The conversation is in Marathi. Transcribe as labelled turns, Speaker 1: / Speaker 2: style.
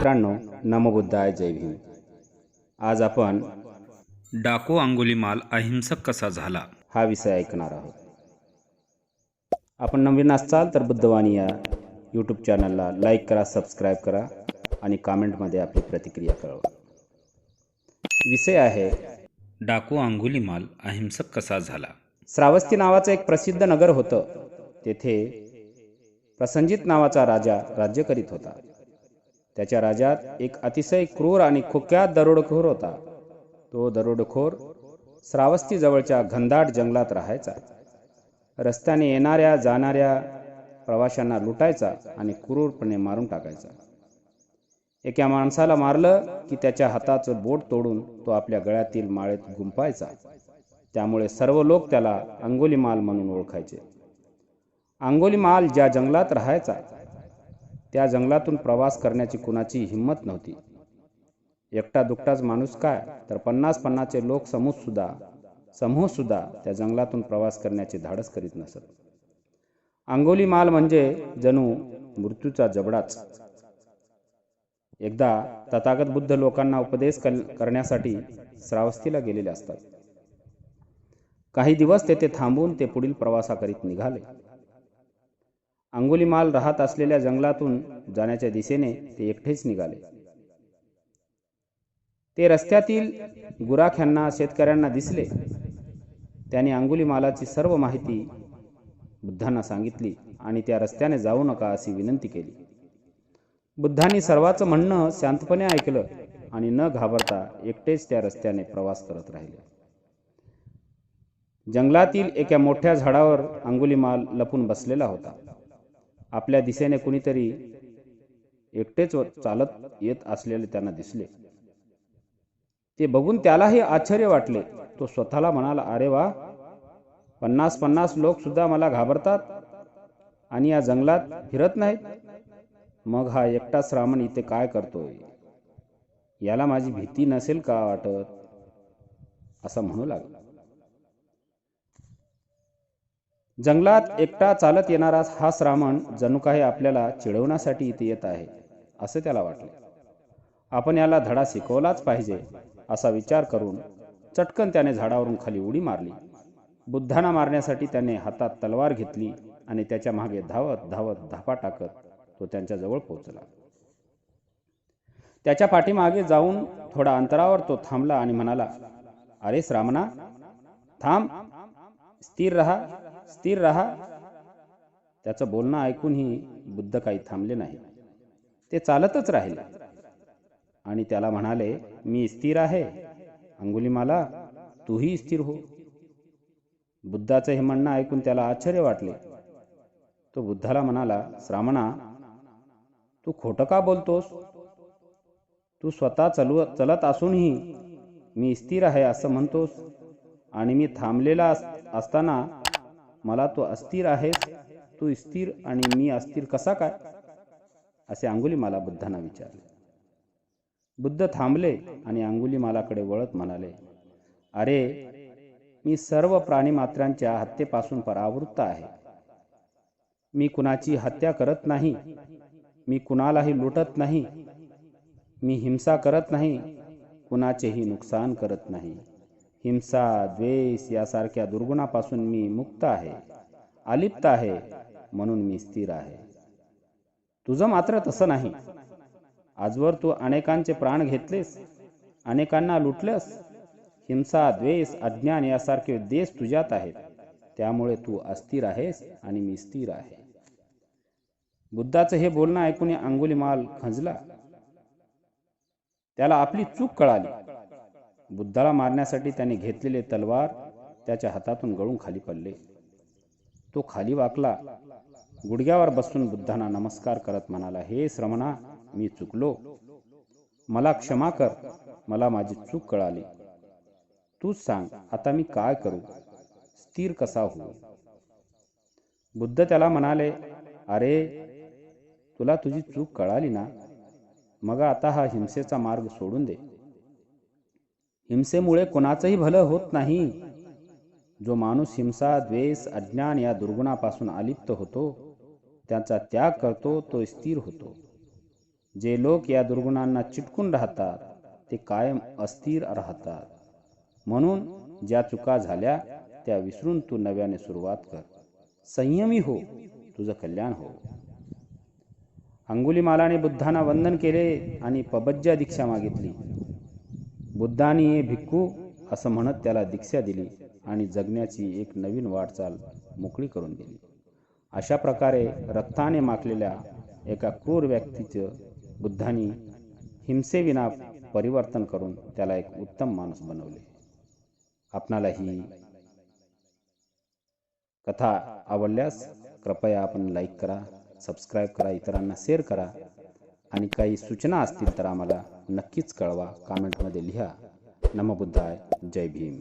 Speaker 1: मित्रांनो नमबुद्धाय जय भीम. आज आपण
Speaker 2: डाकू अंगुलीमाल अहिंसक कसा झाला?
Speaker 1: हा विषय ऐकणार आहोत. आपण नवीन असाल तर बुद्धवाणी या यूट्यूब चॅनलला लाईक करा सबस्क्राईब करा आणि कमेंटमध्ये आपली प्रतिक्रिया कळवा. विषय आहे
Speaker 2: डाकू अंगुलीमाल अहिंसक कसा झाला?
Speaker 1: श्रावस्ती नावाचं एक प्रसिद्ध नगर होतं. तेथे प्रसंजित नावाचा राजा राज्य करीत होता. त्याच्या राज्यात एक अतिशय क्रूर आणि खुक्यात दरोडखोर होता. तो दरोडखोर श्रावस्ती जवळच्या घनदाट जंगलात राहायचा. रस्त्याने येणाऱ्या जाणाऱ्या प्रवाशांना लुटायचा आणि क्रूरपणे मारून टाकायचा. एका माणसाला मारलं की त्याच्या हाताचं बोट तोडून तो आपल्या गळ्यातील माळेत गुंपायचा त्यामुळे सर्व लोक त्याला अंगोली माल म्हणून ओळखायचे. अंगोली माल ज्या जंगलात राहायचा त्या जंगलातून प्रवास करण्याची कुणाची हिंमत नव्हती. एकटा दुकटाच माणूस काय? तर पन्नास पन्नासचे लोक समूहसुद्धा समूहसुद्धा त्या जंगलातून प्रवास करण्याचे धाडस करीत नसत. अंगोलीमाल म्हणजे जणू मृत्यूचा जबडाच. एकदा तथागत बुद्ध लोकांना उपदेश कल- करण्यासाठी श्रावस्तीला गेलेले असतात. काही दिवस तेथे थांबून ते पुढील प्रवासाकरीत निघाले. अंगुलीमाल राहत असलेल्या जंगलातून जाण्याच्या दिशेने ते एकटेच निघाले. ते रस्त्यातील गुराख्यांना शेतकऱ्यांना दिसले. त्याने अंगुलीमालाची सर्व माहिती बुद्धांना सांगितली आणि त्या रस्त्याने जाऊ नका अशी विनंती केली. बुद्धांनी सर्वांचं म्हणणं शांतपणे ऐकलं आणि न घाबरता एकटेच त्या रस्त्याने प्रवास करत राहिले. जंगलातील एका मोठ्या झाडावर अंगुलीमाल लपून बसलेला होता. आपल्या दिशेने कुणीतरी एकटेच चालत येत असलेले त्यांना दिसले. ते बघून त्यालाही आश्चर्य वाटले. तो स्वतःला म्हणाला अरे वा पन्नास पन्नास लोक सुद्धा मला घाबरतात आणि या जंगलात फिरत नाहीत. मग हा एकटा श्रामण इथे काय करतोय? याला माझी भीती नसेल का वाटत? असं म्हणू लागला. जंगलात एकटा चालत येणारा हा श्रामण जणू काही आपल्याला चिडवण्यासाठी इथे येत आहे असे त्याला वाटले. आपण याला धडा शिकवलाच पाहिजे असा विचार करून चटकन त्याने झाडावरून खाली उडी मारली. बुद्धांना मारण्यासाठी त्याने हातात तलवार घेतली आणि त्याच्यामागे धावत धावत धापा टाकत तो त्यांच्याजवळ पोहोचला. त्याच्या पाठीमागे जाऊन थोडा अंतरावर तो थांबला आणि म्हणाला अरे श्रामणा थांब. स्थिर रहा. स्थिर रहा. त्याचं बोलणं ऐकूनही बुद्ध काही थांबले नाही. ते चालतच राहिले. आणि त्याला म्हणाले मी स्थिर आहे. अंगुलीमाला तूही स्थिर हो. बुद्धाचं हे म्हणणं ऐकून त्याला आश्चर्य वाटले. तो बुद्धाला म्हणाला श्रामणा तू खोटं का बोलतोस? तू स्वतः चलव चलत असूनही मी स्थिर आहे असं म्हणतोस आणि मी थांबलेला अस- असताना मला तू अस्थिर आहेस तू स्थिर आणि मी अस्थिर कसा काय? असे अंगुलीमाला बुद्धांना विचारले. बुद्ध थांबले आणि अंगुलीमालाकडे वळत म्हणाले अरे मी सर्व प्राणीमात्रांच्या हत्येपासून परावृत्त आहे. मी कुणाची हत्या करत नाही मी कुणालाही लुटत नाही मी हिंसा करत नाही कुणाचेही नुकसान करत नाही. हिंसा द्वेष यासारख्या दुर्गुणापासून मी मुक्त आहे अलिप्त आहे म्हणून मी स्थिर आहे. तुझं मात्र तसं नाही. आजवर तू अनेकांचे प्राण घेतलेस अनेकांना लुटलंस हिंसा द्वेष अज्ञान यासारखे देश तुझ्यात आहेत. त्यामुळे तू अस्थिर आहेस आणि मी स्थिर आहे. बुद्धाचं हे बोलणं ऐकून अंगुलीमाल खंजला. त्याला आपली चूक कळाली. बुद्धाला मारण्यासाठी त्याने घेतलेले तलवार त्याच्या हातातून गळून खाली पडले. तो खाली वाकला. गुडघ्यावर बसून बुद्धांना नमस्कार करत म्हणाला हे श्रमणा मी चुकलो. मला क्षमा कर. मला माझी चूक कळाली. तूच सांग आता मी काय करू? स्थिर कसा होऊ? बुद्ध त्याला म्हणाले अरे तुला तुझी चूक कळाली ना? मग आता हा हिंसेचा मार्ग सोडून दे. हिंसेमुळे कोणाचंही भलं होत नाही. जो माणूस हिंसा द्वेष अज्ञान या दुर्गुणापासून अलिप्त होतो त्याचा त्याग करतो तो स्थिर होतो. जे लोक या दुर्गुणांना चिटकून राहतात ते कायम अस्थिर राहतात. म्हणून ज्या चुका झाल्या त्या विसरून तू नव्याने सुरुवात कर. संयमी हो तुझं कल्याण हो. अंगुलीमालाने बुद्धांना वंदन केले आणि पबज्जा दीक्षा मागितली. बुद्धाने हे भिक्खू असं म्हणत त्याला दीक्षा दिली आणि जगण्याची एक नवीन वाटचाल मोकळी करून दिली. अशा प्रकारे रक्ताने माखलेल्या एका क्रूर व्यक्तीचं बुद्धानी हिंसेविना परिवर्तन करून त्याला एक उत्तम माणूस बनवले. आपणाला ही कथा आवडल्यास कृपया आपण लाईक करा सबस्क्राईब करा इतरांना शेअर करा आणि काही सूचना असतील तर आम्हाला नक्कीच कळवा. कमेंटमध्ये लिहा. नमबुद्धाय जय भीम.